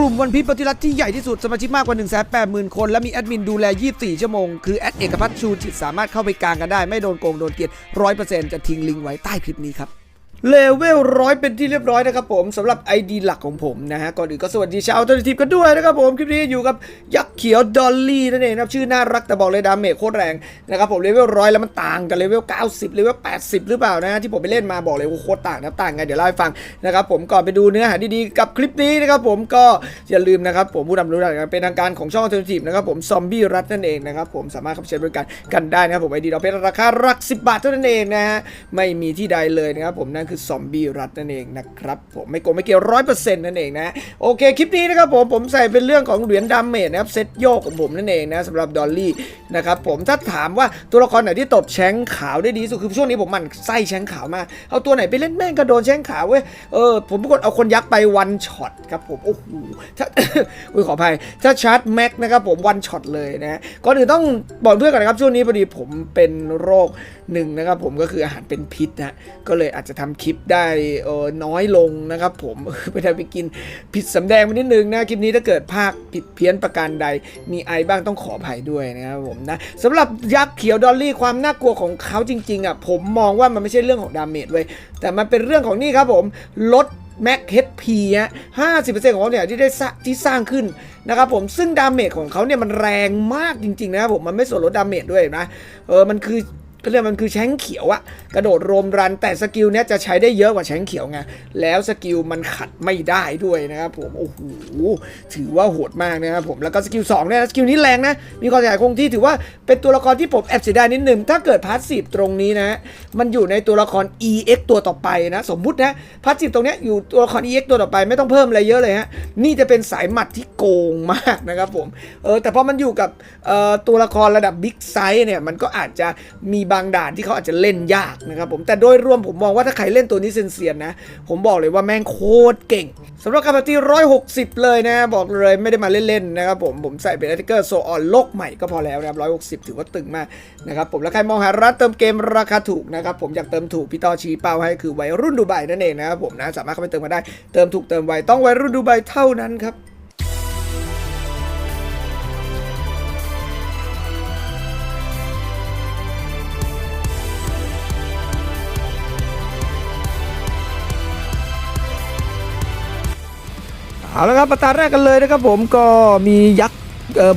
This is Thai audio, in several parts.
กลุ่มวันพีปฏิรัติที่ใหญ่ที่สุดสมาชิกมากกว่า 1 8 0 0 0 0 คน และมีแอดมินดูแล 24 ชั่วโมง คือแอดเอกพัฒน์ชูจิตสามารถเข้าไปกลางกันได้ ไม่โดนโกงโดนเกลียด100%จะทิ้งลิงก์ไว้ใต้คลิปนี้ครับ เลเวลร้อยเป็นที่เรียบร้อยนะครับผมสำหรับ ID หลักของผมนะฮะก่อนอื่นก็สวัสดีชาวตัวทีมกันด้วยนะครับผมคลิปนี้อยู่กับยักษ์เขียวดอลลี่นั่นเองนะครับชื่อน่ารักแต่บอกเลยดาเมจโคตรแรงนะครับผมเลเวลร้อยแล้วมันต่างกับเลเวล90เลเวล80 หรือเปล่านะฮะที่ผมไปเล่นมาบอกเลยว่าโคตรต่างนะต่างไงเดี๋ยวเล่าให้ฟังนะครับผมก่อนไปดูเนื้อหาดีๆกับคลิปนี้นะครับผมก็อย่าลืมนะครับผมผู้ดำรู้ดักเป็นทางการของช่องอัลเทอร์ทีฟนะครับผมซอมบี้รัฐนั่นเองนะครับผมสามารถเข้าไปใช้บริการกันได้นะครับผมไอดีเราเป็นราคาหลัก 10 บาทเท่านั้นเองนะฮะไม่มีที่ใดเลยนะครับผมนั่นคือซอมบี้รัฐนั่นเองนะครับผมไม่โกงไม่เกี่ยวร้อยเปอร์เซ็นต์นั่นเองนะโอเคคลิปนี้นะครับผมผมใส่เป็นเรื่องของเหรียญดาเมจนะครับเซตโยกของผมนั่นเองนะสำหรับดอลลี่นะครับผมถ้าถามว่าตัวละครไหนที่ตบแชงขาวได้ดีสุดคือช่วงนี้ผมมันไส้แชงขาวมากเอาตัวไหนไปเล่นแม่งก็โดนแชงขาวเว้ยเออผมปรากฏเอาคนยักษ์ไปวันช็อตครับผมโอ้โหถ้าอุ้ยขออภัยถ้าชาร์จแม็กนะครับผมวันช็อตเลยนะก่อนอื่นต้องบอกเพื่อนก่อนนะครับช่วงนี้พอดีผมเป็นโรคหนึ่งนะครับผมก็คืออาหารเป็นพิษนะก็เลยอาจจะทำคลิปได้เออน้อยลงนะครับ ผมไปทำไปกินผิดสำแดงไปนิดนึงนะคลิปนี้ถ้าเกิดภาคผิดเพี้ยนประการใดมีไอบ้างต้องขออภัยด้วยนะครับผมนะสำหรับยักษ์เขียวดอลลี่ความน่ากลัวของเขาจริงๆอะผมมองว่ามันไม่ใช่เรื่องของดาเมจเว้ยแต่มันเป็นเรื่องของนี่ครับผมลดแม็กเฮดพีฮะห้าสิบเปอร์เซ็นต์ของเขาเนี่ยที่ได้ที่สร้างขึ้นนะครับผมซึ่งดาเมจของเขาเนี่ยมันแรงมากจริงๆนะครับผมมันไม่ส่วนลดดาเมจด้วยนะเออมันคือ ก็เรียกมันคือแชงเขียวอะกระโดดโรมรันแต่สกิลเนี้ยจะใช้ได้เยอะกว่าแชงเขียวไงแล้วสกิลมันขัดไม่ได้ด้วยนะครับผมโอ้โหถือว่าโหดมากนะครับผมแล้วก็สกิลสองเนี่ยสกิลนี้แรงนะ มีความเสียหายคงที่ถือว่าเป็นตัวละครที่ผมแอบเสียดายนิดนึงถ้าเกิดพาสซีฟตรงนี้นะมันอยู่ในตัวละคร EX ตัวต่อไปนะ สมมุตินะพาสซีฟตรงเนี้ยอยู่ตัวละคร EX ตัวต่อไปไม่ต้องเพิ่มอะไรเยอะเลยฮะนี่จะเป็นสายหมัดที่โกงมากนะครับผมเออแต่พอมันอยู่กับเอ่อตัวละครระดับบิ๊กไซส์เนี่ยมันก็อาจจะมีบางด่านที่เขาอาจจะเล่นยากนะครับผมแต่โดยรวมผมมองว่าถ้าใครเล่นตัวนี้เซียนๆนะ ผมบอกเลยว่าแม่งโคตรเก่งสำหรับการปฏิร้อยหกสิบเลยนะ บอกเลยไม่ได้มาเล่นๆนะครับผมผมใส่เป็นอาร์ติเกอร์โซออนโลกใหม่ก็พอแล้วนะครับร้อยหกสิบถือว่าตึงมากนะครับผมแล้วใครมองหาร้านเติมเกมราคาถูกนะครับผมอยากเติมถูกพี่ต่อชี้เป้าให้คือวัยรุ่นดูไบนั่นเองนะครับผมนะสามารถเข้าไปเติมมาได้เติมถูกเติมไวต้องวัยรุ่นดูไบเท่านั้นครับ เอาละครับประตาแรกกันเลยนะครับผมก็มียักษ์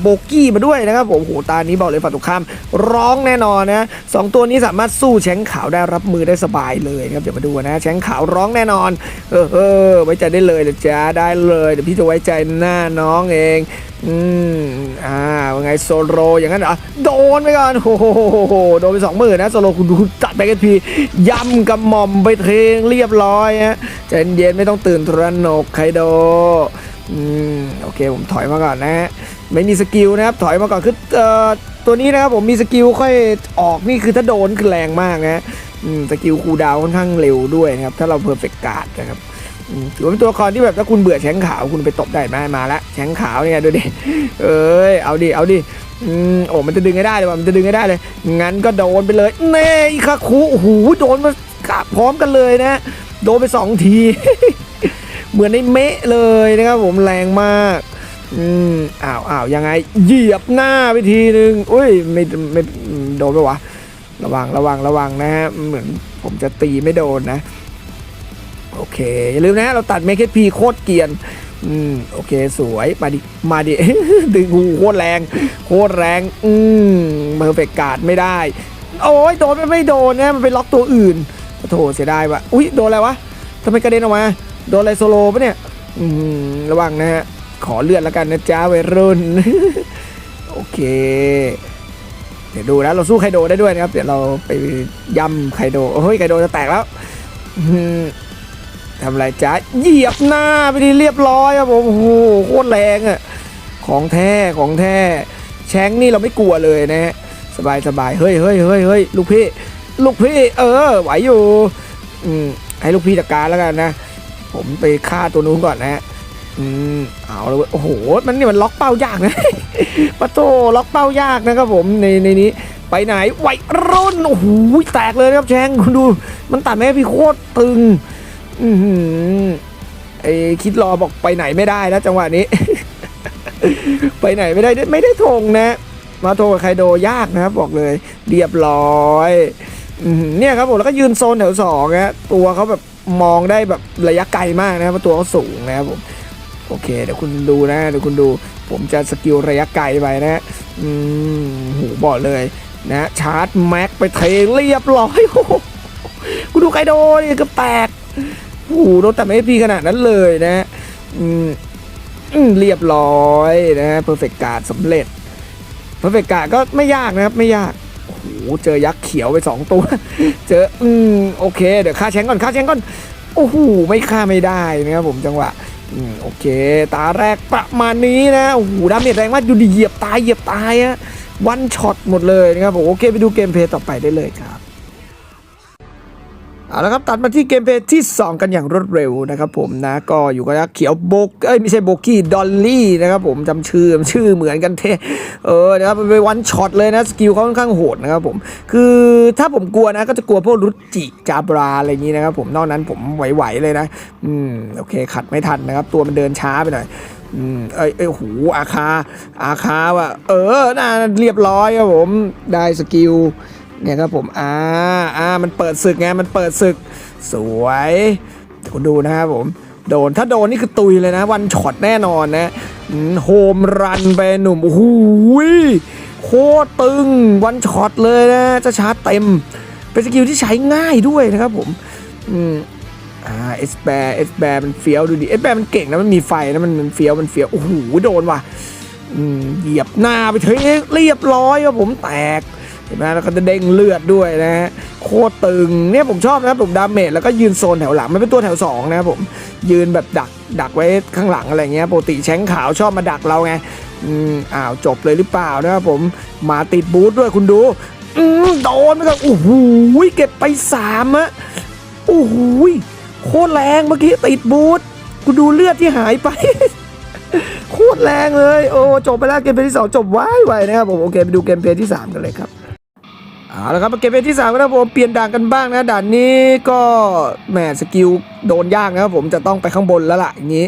โบกี้มาด้วยนะครับผมโหตานี้บอกเลยฝ่ายตรงข้ามร้องแน่นอนนะสองตัวนี้สามารถสู้แชงขาวได้รับมือได้สบายเลยครับเดี๋ยวมาดูนะแชงขาวร้องแน่นอนเออเออไว้ใจได้เลยเดี๋ยวจ้าได้เลยเดี๋ยวพี่จะไว้ใจหน้าน้องเองอืมอ่าว่าไงโซโลอย่างนั้นเหรอโดนไปก่อนโอ้โหโดนไปสองหมื่นนะโซโลคุณดูจัดไปกันพีย่ำกับหม่อมไปเทงเรียบร้อยฮะใจเย็นไม่ต้องตื่นตระหนกไคโดอืมโอเคผมถอยมาก่อนนะฮะ ไม่มีสกิลนะครับถอยมาก่อนคือตัวนี้นะครับผมมีสกิลค่อยออกนี่คือถ้าโดนคือแรงมากนะสกิลคูดาวค่อนข้างเร็วด้วยนะครับถ้าเราเพอร์เฟกต์การ์ดนะครับถือว่าเป็นตัวละครที่แบบถ้าคุณเบื่อแชงขาวคุณไปตบได้ไหมมาล้วแชงขาวเนี่ยดูดิเอ้ยเอาดิเอาดิโอ้มันจะดึงให้ได้เลยมันจะดึงให้ได้เลยงั้นก็โดนไปเลยเน่อีคาคุโอ้โหโดนมาพร้อมกันเลยนะ โดนไปสองที เหมือนในเมะเลยนะครับผมแรงมาก อืมอ้าวอ้าวยังไง เหยียบหน้าไปทีนึงอุ้ยไม่ไม่โดนไปวะ ระวังระวังระวังนะฮะเหมือนผมจะตีไม่โดนนะ โอเค อย่าลืมนะ เราตัดเมคเคพีโคตรเกียนอืมโอเคสวย มาดิ มาดิ ดึงหูโคตรแรง โคตรแรง อืมเพอร์เฟกการ์ดไม่ได้ โอ้ยโดนไม่ไม่โดนนะมันไปล็อกตัวอื่นโถเสียดายว่ะ อุ้ยโดนอะไรวะทำไมกระเด็นออกมา โดนอะไรโซโลปะเนี่ย อืมระวังนะฮะ ขอเลือดแล้วกันนะจ้าวัยรุ่น โอเค เดี๋ยวดูนะเราสู้ไคโดได้ด้วยนะครับ เดี๋ยวเราไปย่ำไคโดโอ้ยไคโดจะแตกแล้วทำอะไรจ้าเหยียบหน้าไปทีเรียบร้อยครับผมโอ้โหโคตรแรงอะของแท้ของแท้แชงนี่เราไม่กลัวเลยนะฮะสบายสบายเฮ้ยเฮ้ยเฮ้ยเฮ้ยลูกพี่ ลูกพี่ เออ ไหวอยู่ อืมให้ลูกพี่จัดการแล้วกันนะ ผมไปฆ่าตัวนู้นก่อนนะฮะ อืมเอาเลยเว้ยโอ้โห มันนี่มันล็อกเป้ายากนะปะโตล็อกเป้ายากนะครับผมในในนี้ไปไหนไหวรุ่นโอ้โหแตกเลยนะครับแชงคุณดู มันตัดแม่พี่โคตรตึง อือหือไอ้คิดรอบอกไปไหนไม่ได้นะจังหวะนี้ ไปไหนไม่ได้ไม่ได้ธงนะ มาโทรกับไคโดยากนะครับบอกเลย เรียบร้อยอื้อหือเนี่ยครับผมแล้วก็ยืนโซนแถวสองนะตัวเขาแบบมองได้แบบระยะไกลมากนะครับตัวเขาสูงนะครับผม โอเค เดี๋ยวคุณดูนะเดี๋ยวคุณดู ผมจะสกิลระยะไกลไปนะอืมหูบอกเลยนะชาร์จแม็กไปเทเรียบร้อยโอ้โหกูดูไคโดนี่ก็แตกโอ้โหโดนแต่ไม่พีขนาดนั้นเลยนะ อืมเรียบร้อยนะเพอร์เฟกการ์ดสำเร็จเพอร์เฟกการ์ดก็ไม่ยากนะครับ ไม่ยากโอ้โหเจอยักษ์เขียวไป 2 ตัว เจอ อืม โอเค เดี๋ยวฆ่าแชงก่อนฆ่าแชงก่อน โอ้โห ไม่ฆ่าไม่ได้นะครับผมจังหวะ โอเค ตาแรกประมาณนี้นะโอ้โหดาเมจแรงมากอยู่ดีเหยียบตายเหยียบตายอะวันช็อตหมดเลยนะครับผมโอเคไปดูเกมเพลย์ต่อไปได้เลยครับ เอาละครับตัดมาที่เกมเพลย์ที่ 2 กันอย่างรวดเร็วนะครับผมนะก็อยู่กับยักษ์เขียวโบกเอ้ยไม่ใช่โบกี้ดอลลี่นะครับผมจำชื่อชื่อเหมือนกันเทเออนะครับเป็นวันช็อตเลยนะสกิลเขาค่อนข้างโหดนะครับผมคือถ้าผมกลัวนะก็จะกลัวพวกรุจิจาบราอะไรอย่างนี้นะครับผมนอกนั้นผมไหวๆเลยนะอืมโอเคขัดไม่ทันนะครับตัวมันเดินช้าไปหน่อยอืมเอ้ยเอ้ยโอ้โหอาคาอาคาว่ะเออน่าเรียบร้อยครับผมได้สกิล เนี่ยครับผมอ่าอ่ามันเปิดศึกไงมันเปิดศึกสวยเดี๋ยวคุณดูนะครับผมโดนถ้าโดนนี่คือตุยเลยนะวันช็อตแน่นอนนะโฮมรันไปหนุ่มโอ้โหโคตรตึงวันช็อตเลยนะจะชาร์จเต็ม เป็นสกิลที่ใช้ง่ายด้วยนะครับผมอืมอ่าเอสแบร์เอสแบร์มันเฟี้ยวดูดิเอสแบร์มันเก่งนะมันมีไฟนะมันมันเฟี้ยวมันเฟี้ยวโอ้โหโดนว่ะอืมเหยียบหน้าไปเทเรียบร้อยครับผมแตก ห็นไหมแล้วก็จะเด้งเลือดด้วยนะฮะโคตรตึงเนี่ยผมชอบนะครับผมดาเมจแล้วก็ยืนโซนแถวหลังมันเป็นตัวแถวสองนะครับผมยืนแบบดักดักไว้ข้างหลังอะไรเงี้ยปกติแชงขาวชอบมาดักเราไงอืมอ้าวจบเลยหรือเปล่านะครับผมมาติดบูธด้วยคุณดูอืมโดนไปก่อนโอ้โหเก็บไปสามอะโอ้โหโคตรแรงเมื่อกี้ติดบูธคุณดูเลือดที่หายไปโคตรแรงเลย โอ้จบไปแล้วเกมเพลย์ที่สองจบไว้ไวนะครับผมโอเคไปดูเกมเพลย์ที่สามกันเลยครับ เอาละครับมาเกมเพลย์ที่3ามนะครับผมเปลี่ยนด่านกันบ้างนะด่านนี้ก็แหมสกิลโดนยากนะครับผมจะต้องไปข้างบนแล้วล่ะอย่างนี้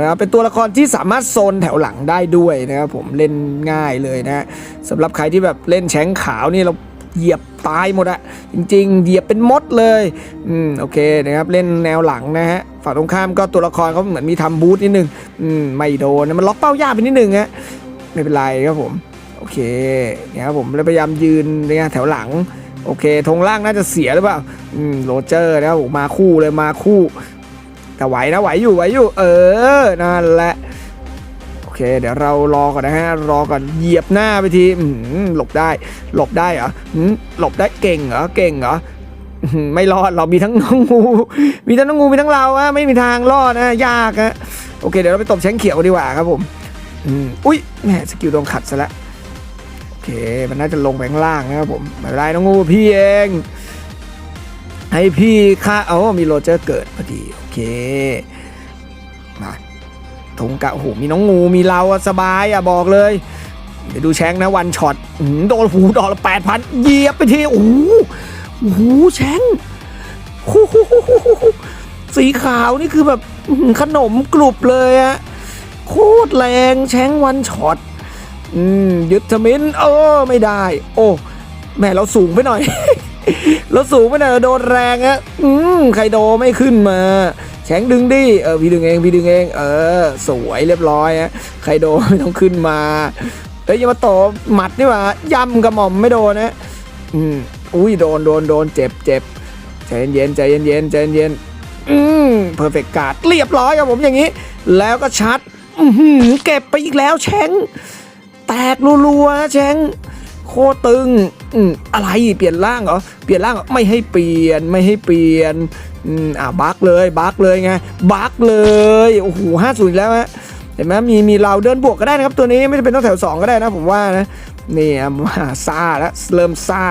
นะครับเป็นตัวละครที่สามารถโซนแถวหลังได้ด้วยนะครับผมเล่นง่ายเลยนะสำหรับใครที่แบบเล่นแชงขาวนี่เราเหยียบตายหมดอะจริง ๆ เหยียบเป็นมดเลยอืมโอเคนะครับเล่นแนวหลังนะฮะฝั่งตรงข้ามก็ตัวละครเขาเหมือนมีทำบูทนิดนึงอืมไม่โดนนะมันล็อกเป้ายากไปนิดนึงฮะไม่เป็นไรครับผม โอเคเนี่ยครับผมแล้วพยายามยืนเนี่ยแถวหลัง โอเคธงล่างน่าจะเสียหรือเปล่าอืมโรเจอร์นะครับผมมาคู่เลยมาคู่ แต่ไหวนะไหวอยู่ไหวอยู่ เออนั่นแหละโอเค เดี๋ยวเรารอก่อนนะฮะรอก่อนเหยียบหน้าไปทีอืมหลบได้ หลบได้เหรออืมหลบได้เก่งเหรอเก่งเหรอไม่รอดเรามีทั้งน้องงู มีทั้งน้องงูมีทั้งเราอะไม่มีทางรอดนะยากอะโอเค เดี๋ยวเราไปตบแชงเขียวดีกว่าครับผมอุ้ยแหมสกิลโดนขัดซะแล้ว เค มันน่าจะลงไปข้างล่างนะครับผมไม่เป็นไรน้องงูพี่เอง ให้พี่ค่าเอามีโรเจอร์เกิดพอดีโอเคมาทงกะโอ้โหมีน้องงูมีเราอะสบายอะบอกเลยเดี๋ยวดูแชงนะวันช็อตหือโดนหูดอกละแปดพันเหยียบไปทีโอ้โหโอ้โหแชงสีขาวนี่คือแบบขนมกรุบเลยอะโคตรแรงแชงวันช็อต อืมยึดทมินเออไม่ได้ โอ้แม่เราสูงไปหน่อย เราสูงไปหน่อยเราโดนแรงอะอืมไคโดไม่ขึ้นมาแฉงดึงดิเออพี่ดึงเองพี่ดึงเองเออ สวยเรียบร้อยฮะไคโดไม่ต้องขึ้นมาเอ้ยอยามาโตะหมัดนี่หว่าย่ำกระหม่อมไม่โดนนะอืมอุ้ยโดนโดนโดนเจ็บเจ็บใจเย็นใจเย็นใจเย็นอืมเพอร์เฟกต์การ์ดเรียบร้อยครับผมอย่างนี้ แล้วก็ชัดอืเก็บไปอีกแล้วแชง แตกรัวๆแชงโคตึงอืมอะไรเปลี่ยนร่างเหรอเปลี่ยนร่างไม่ให้เปลี่ยนไม่ให้เปลี่ยนอืมอ่าบักเลยบักเลยไงบักเลยโอ้โหห้าศูนย์แล้วฮะเห็นไหมมีมีเราเดินบวกก็ได้นะครับ ตัวนี้ไม่จำเป็นต้องแถวสองก็ได้นะผมว่านะนี่มาซาแล้วเริ่มซา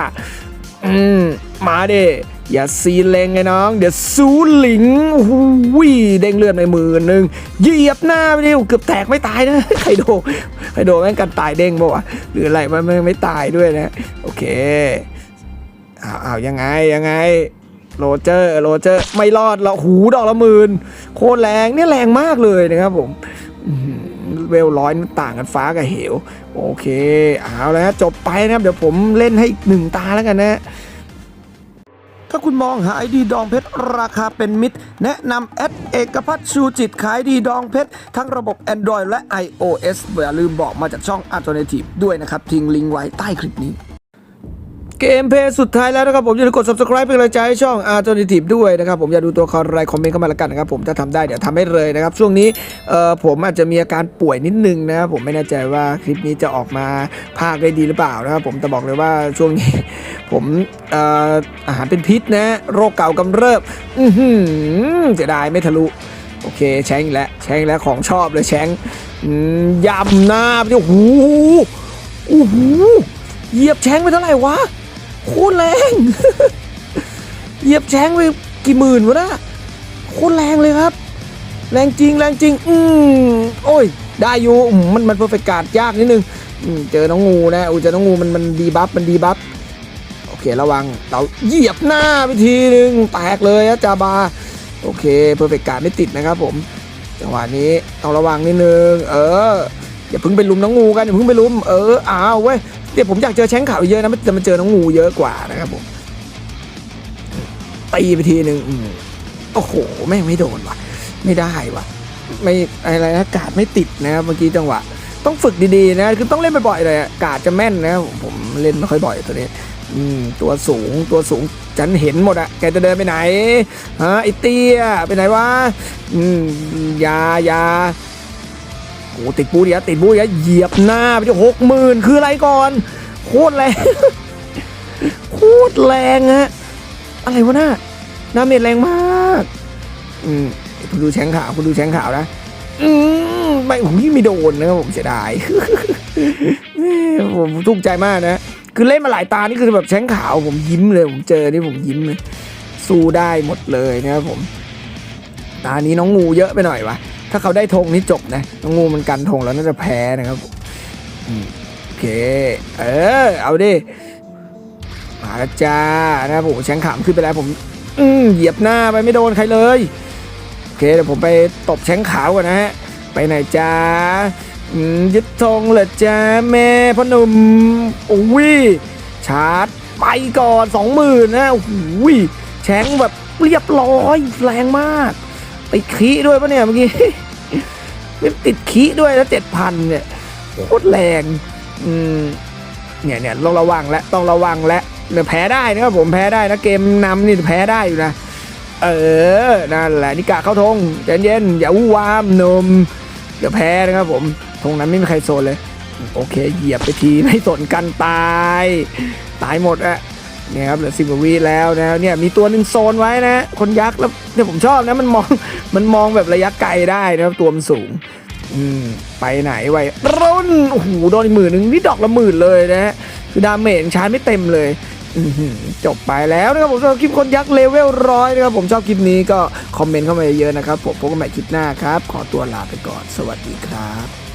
อืมมาเด้ อย่าซีเลงไงน้อง เดี๋ยวซูหลิงโอ้โหเด้งเลือดในมือหนึ่งเหยียบหน้าไปดิเกือบแตกไม่ตายนะไคโดไคโดแม่งกันตายเด้งป่าวะหรืออะไรมันไม่ไม่ตายด้วยนะ โอเคอ้าวอ้าวยังไงยังไงโรเจอร์โรเจอร์ไม่รอดแล้วหูดอกละหมื่นโคตรแรงเนี่ยแรงมากเลยนะครับผมเวลร้อยมันต่างกันฟ้ากับเหว โอเค เอาแล้วจบไปนะครับ เดี๋ยวผมเล่นให้หนึ่งตาแล้วกันนะ ถ้าคุณมองหาไอดีดองเพชรราคาเป็นมิตร แนะนำแอดเอกพัฒน์ชูจิตขายดีดองเพชร ทั้งระบบ Android และ iOS อย่าลืมบอกมาจากช่อง Alternative ด้วยนะครับ ทิ้งลิงก์ไว้ใต้คลิปนี้ เกมเพย์สุดท้ายแล้วนะครับผมอย่าลืมกด subscribe เป็นกำลังใจให้ช่อง Alternative ด้วยนะครับผมอย่าดูตัวละครอะไรคอมเมนต์เข้ามาแล้วกันนะครับผมถ้าทำได้เดี๋ยวทำให้เลยนะครับ ช่วงนี้เอ่อผมอาจจะมีอาการป่วยนิดนึงนะครับผมไม่แน่ใจว่าคลิปนี้จะออกมาภาคได้ดีหรือเปล่านะครับผมแต่บอกเลยว่าช่วงนี้ ผมเอ่ออาหารเป็นพิษนะ โรคเก่ากำเริบอือหือเสียดายไม่ทะลุ โอเคแชงแล้วแชงแล้วของชอบเลยแชงยำหน้าไปดิโอ้โหโอ้โหเหยียบแชงไปเท่าไหร่วะ โคตรแรง เหยียบแชงไปกี่หมื่นวะนะโคตรแรงเลยครับ แรงจริงแรงจริง อืมโอ้ย ได้อยู่มันมันเพอร์เฟกต์การ์ดยากนิดนึงเจอน้องงูนะอูเจอน้องงูมันมันดีบัฟมันดีบัฟโอเคระวังเราเหยียบหน้าไปทีนึงแตกเลยอะจาบา โอเคเพอร์เฟกต์การ์ดไม่ติดนะครับผมจังหวะนี้ต้องระวังนิดนึง เอออย่าเพิ่งไปลุมน้องงูกันอย่าเพิ่งไปลุมเอออ้าวเว้ย เดี๋ยวผมอยากเจอแชงข่าวเยอะนะแต่มันเจอน้องงูเยอะกว่านะครับผมตีไปทีหนึ่งโอ้โหแม่งไม่โดนว่ะ ไม่ได้ว่ะ ไม่อะไรนะกาดไม่ติดนะครับเมื่อกี้จังหวะ ต้องฝึกดีๆนะคือต้องเล่นบ่อยๆเลยอะกาดจะแม่นนะผมเล่นไม่ค่อยบ่อยตัวนี้อืมตัวสูงตัวสูงฉันเห็นหมดอะแกจะเดินไปไหนฮะไอเตี้ยไปไหนวะอืมยายา โอ้ติดบูเดียติดบูเดียเหยียบหน้าไปที่หกหมื่นคืออะไรก่อน โคตรแรงโคตรแรงฮะอะไรวะหน่าดาเมจแรงมาก อืมคุณดูแชงขาวคุณดูแชงขาวนะ อืมไม่ผมไม่โดนนะครับผมเสียดายผมทุกข์ใจมากนะ คือเล่นมาหลายตานี่คือแบบแชงขาวผมยิ้มเลย ผมเจอนี่ผมยิ้มเลยสู้ได้หมดเลยนะครับผม ตานี้น้องงูเยอะไปหน่อยวะ ถ้าเขาได้ธงนี่จบนะงูมันกันธงแล้วน่าจะแพ้นะครับโอเค เออ เอาดิ มาแล้วจ้านะครับผมแชงขามขึ้นไปแล้วผมอืเหยียบหน้าไปไม่โดนใครเลย โอเคเดี๋ยวผมไปตบแชงขาวก่อนนะฮะ ไปไหนจ้ายึดธงเหรอจ้าแม่พ่อหนุ่มโอ้ยชาร์จไปก่อนสองหมื่นนะโอ้โหแชงแบบเรียบร้อยแรงมากติดขีด้วยปะเนี่ยเมื่อกี้ ไม่ติดขีด้วยแล้วเจ็ดพันเนี่ยโคตรแรงอืมเนี่ยเนี่ยต้องระวังและต้องระวังและเนี่ยแพ้ได้นะครับผมแพ้ได้นะเกมนำนี่แพ้ได้อยู่นะ เออนั่นแหละนิกาเข้าธงเย็นอย่าวู่วามนมเดี๋ยวแพ้นะครับผมธงนั้นไม่มีใครโซนเลย โอเคเหยียบไปทีไม่สนกันตาย ตายหมดอะ เนี่ยครับเหลือสิบกว่าวิแล้วนะเนี่ยมีตัวหนึ่งโซนไว้นะ คนยักษ์แล้วเนี่ยผมชอบนะมันมองมันมองแบบระยะไกลได้นะครับตัวมันสูง อืมไปไหนไว้รุ่นโอ้โหโดนหมื่นหนึ่งนี่ดอกละหมื่นเลยนะฮะคือดาเมจชาร์จไม่เต็มเลยอือหือจบไปแล้วนะครับผมสำหรับคลิปคนยักษ์เลเวลร้อยนะครับผมชอบคลิปนี้ก็คอมเมนต์เข้ามาเยอะๆนะครับผมพบกันใหม่คลิปหน้าครับ ขอตัวลาไปก่อนสวัสดีครับ